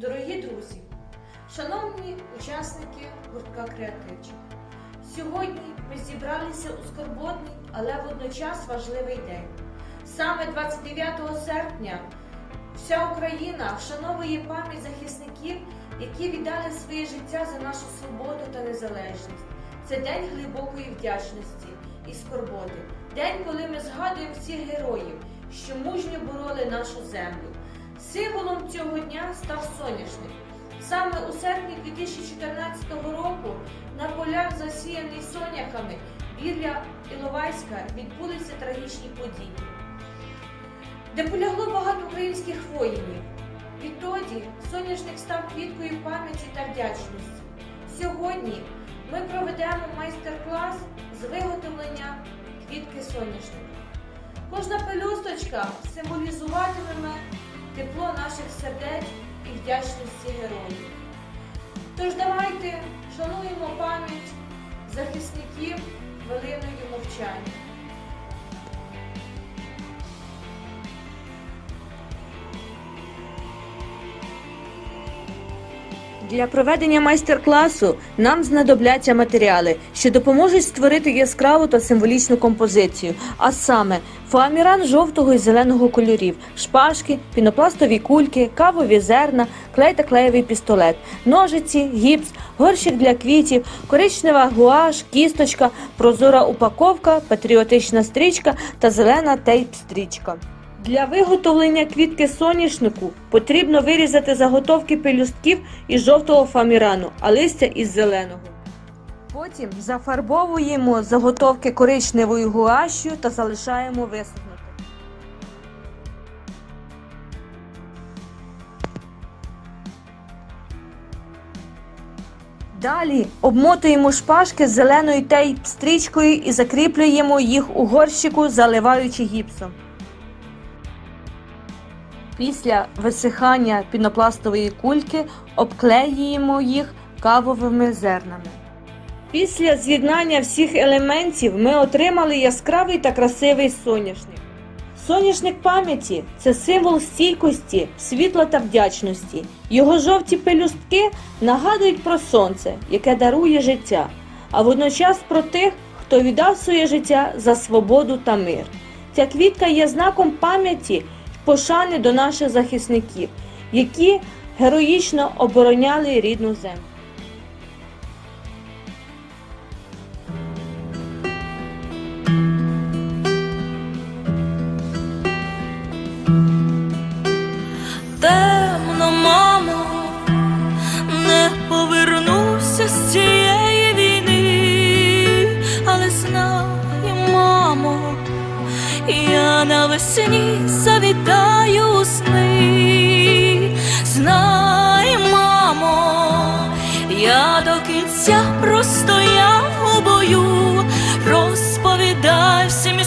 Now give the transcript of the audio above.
Дорогі друзі, шановні учасники гуртка Креативчик, сьогодні ми зібралися у скорботний, але водночас важливий день. Саме 29 серпня вся Україна вшановує пам'ять захисників, які віддали своє життя за нашу свободу та незалежність. Це день глибокої вдячності і скорботи, день, коли ми згадуємо всіх героїв, що мужньо бороли нашу землю. Символом цього дня став соняшник. Саме у серпні 2014 року на полях, засіяний соняхами біля Іловайська, відбулися трагічні події, де полягло багато українських воїнів. Відтоді соняшник став квіткою пам'яті та вдячності. Сьогодні ми проведемо майстер-клас з виготовлення квітки соняшника. Кожна пелюсточка символізуватиме тепло наших сердець і вдячності героїв. Тож давайте шануємо пам'ять захисників хвилиною мовчання. Для проведення майстер-класу нам знадобляться матеріали, що допоможуть створити яскраву та символічну композицію, а саме фоаміран жовтого і зеленого кольорів, шпажки, пінопластові кульки, кавові зерна, клей та клеєвий пістолет, ножиці, гіпс, горщик для квітів, коричнева гуаш, кісточка, прозора упаковка, патріотична стрічка та зелена тейп-стрічка. Для виготовлення квітки соняшнику потрібно вирізати заготовки пелюстків із жовтого фамірану, а листя із зеленого. Потім зафарбовуємо заготовки коричневою гуашю та залишаємо висохнути. Далі обмотуємо шпажки з зеленою тейп-стрічкою і закріплюємо їх у горщику, заливаючи гіпсом. Після висихання пінопластової кульки обклеюємо їх кавовими зернами. Після з'єднання всіх елементів ми отримали яскравий та красивий соняшник. Соняшник пам'яті це символ стійкості, світла та вдячності. Його жовті пелюстки нагадують про сонце, яке дарує життя, а водночас про тих, хто віддав своє життя за свободу та мир. Ця квітка є знаком пам'яті пошани до наших захисників, які героїчно обороняли рідну землю. Я навесні завітаю у сни. Знай, мамо, я до кінця простояв у бою, розповідай всім